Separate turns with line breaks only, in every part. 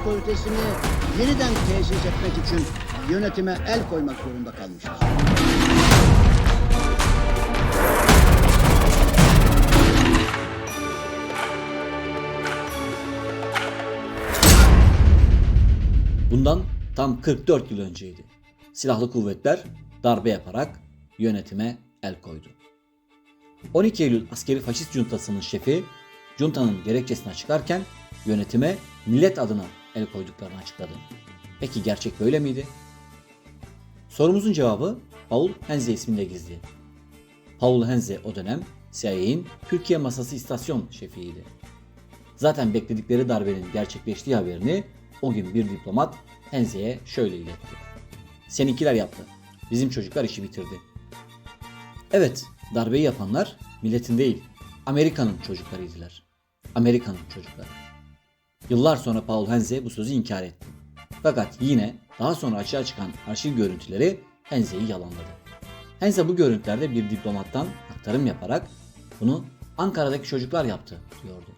otoritesini yeniden tesis etmek için yönetime el koymak zorunda kalmıştır.
Bundan tam 44 yıl önceydi. Silahlı kuvvetler darbe yaparak yönetime el koydu. 12 Eylül askeri faşist cuntasının şefi cuntanın gerekçesini açıklarken yönetime millet adına el koyduklarını açıkladı. Peki gerçek böyle miydi? Sorumuzun cevabı Paul Henze isminde gizli. Paul Henze o dönem CIA'in Türkiye Masası istasyon şefiydi. Zaten bekledikleri darbenin gerçekleştiği haberini o gün bir diplomat Henze'ye şöyle iletti. Seninkiler yaptı. Bizim çocuklar işi bitirdi. Evet, darbeyi yapanlar milletin değil, Amerika'nın çocuklarıydılar. Amerika'nın çocukları. Yıllar sonra Paul Henze bu sözü inkar etti. Fakat yine daha sonra açığa çıkan arşiv görüntüleri Henze'yi yalanladı. Henze bu görüntülerde bir diplomattan aktarım yaparak bunu Ankara'daki çocuklar yaptı diyordu.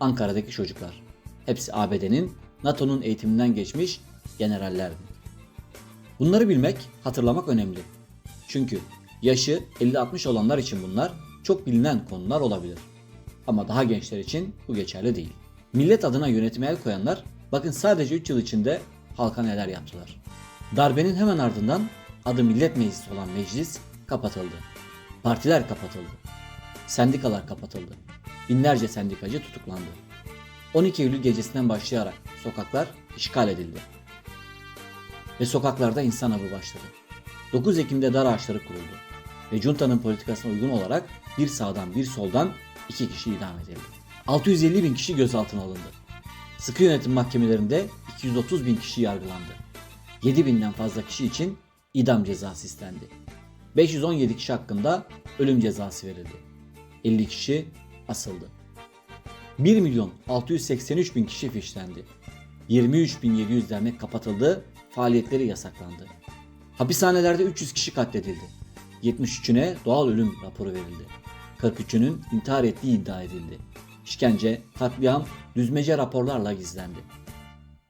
Ankara'daki çocuklar. Hepsi ABD'nin, NATO'nun eğitiminden geçmiş generallerdi. Bunları bilmek, hatırlamak önemli. Çünkü yaşı 50-60 olanlar için bunlar çok bilinen konular olabilir. Ama daha gençler için bu geçerli değil. Millet adına yönetime el koyanlar bakın sadece 3 yıl içinde halka neler yaptılar. Darbenin hemen ardından adı Millet Meclisi olan meclis kapatıldı. Partiler kapatıldı. Sendikalar kapatıldı. Binlerce sendikacı tutuklandı. 12 Eylül gecesinden başlayarak sokaklar işgal edildi. Ve sokaklarda insan avı başladı. 9 Ekim'de dar ağaçları kuruldu. Ve Junta'nın politikasına uygun olarak bir sağdan bir soldan iki kişi idam edildi. 650 bin kişi gözaltına alındı. Sıkı yönetim mahkemelerinde 230 bin kişi yargılandı. 7 binden fazla kişi için idam cezası istendi. 517 kişi hakkında ölüm cezası verildi. 50 kişi asıldı. 1 milyon 683 bin kişi fişlendi. 23 bin 700 dernek kapatıldı, faaliyetleri yasaklandı. Hapishanelerde 300 kişi katledildi. 73'üne doğal ölüm raporu verildi. 43'ünün intihar ettiği iddia edildi. İşkence, katliam, düzmece raporlarla gizlendi.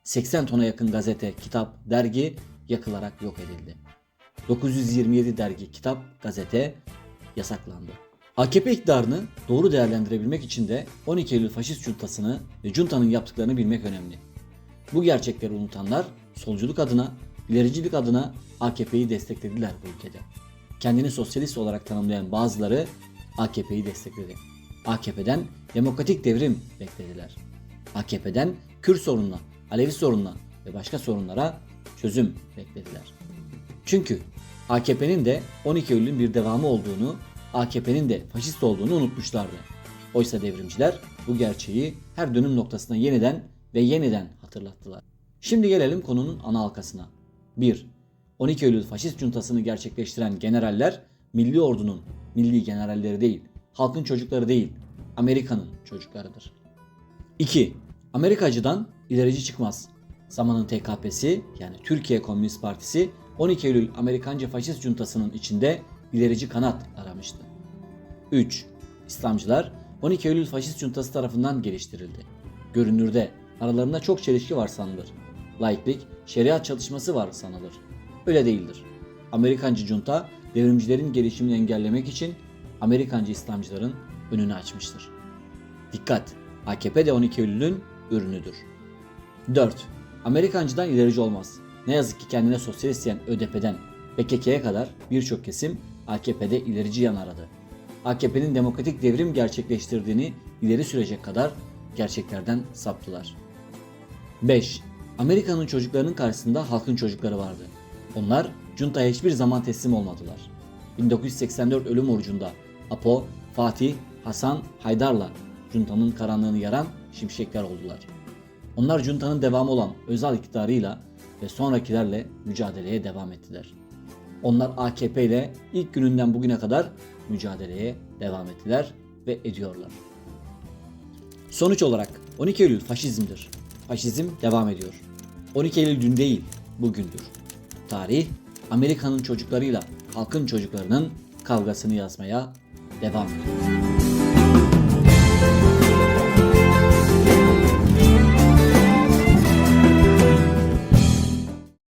80 tona yakın gazete, kitap, dergi yakılarak yok edildi. 927 dergi, kitap, gazete yasaklandı. AKP iktidarını doğru değerlendirebilmek için de 12 Eylül faşist cuntasını ve cunta'nın yaptıklarını bilmek önemli. Bu gerçekleri unutanlar solculuk adına, ilericilik adına AKP'yi desteklediler bu ülkede. Kendini sosyalist olarak tanımlayan bazıları AKP'yi destekledi. AKP'den demokratik devrim beklediler. AKP'den Kürt sorununa, Alevi sorununa ve başka sorunlara çözüm beklediler. Çünkü AKP'nin de 12 Eylül'ün bir devamı olduğunu, AKP'nin de faşist olduğunu unutmuşlardı. Oysa devrimciler bu gerçeği her dönüm noktasına yeniden ve yeniden hatırlattılar. Şimdi gelelim konunun ana halkasına. 1. 12 Eylül faşist cuntasını gerçekleştiren generaller milli ordunun milli generalleri değil, halkın çocukları değil, Amerika'nın çocuklarıdır. 2. Amerikacıdan ilerici çıkmaz. Zamanın TKP'si yani Türkiye Komünist Partisi 12 Eylül Amerikanca faşist cuntasının içinde ilerici kanat aramıştı. 3. İslamcılar 12 Eylül faşist cuntası tarafından geliştirildi. Görünürde aralarında çok çelişki var sanılır. Laiklik, şeriat çalışması var sanılır. Öyle değildir. Amerikancı junta devrimcilerin gelişimini engellemek için Amerikancı İslamcıların önünü açmıştır. Dikkat! AKP de 12 Eylül'ün ürünüdür. 4. Amerikancıdan ilerici olmaz. Ne yazık ki kendine sosyalist diyen ÖDP'den PKK'ye kadar birçok kesim AKP'de ilerici yan aradı. AKP'nin demokratik devrim gerçekleştirdiğini ileri sürecek kadar gerçeklerden saptılar. 5. Amerika'nın çocuklarının karşısında halkın çocukları vardı. Onlar Junta'ya hiçbir zaman teslim olmadılar. 1984 ölüm orucunda Apo, Fatih, Hasan, Haydar'la Junta'nın karanlığını yaran şimşekler oldular. Onlar Junta'nın devamı olan özel iktidarıyla ve sonrakilerle mücadeleye devam ettiler. Onlar AKP ile ilk gününden bugüne kadar mücadeleye devam ettiler ve ediyorlar. Sonuç olarak 12 Eylül faşizmdir. Faşizm devam ediyor. 12 Eylül dün değil, bugündür. Tarih Amerika'nın çocuklarıyla halkın çocuklarının kavgasını yazmaya devam ediyor.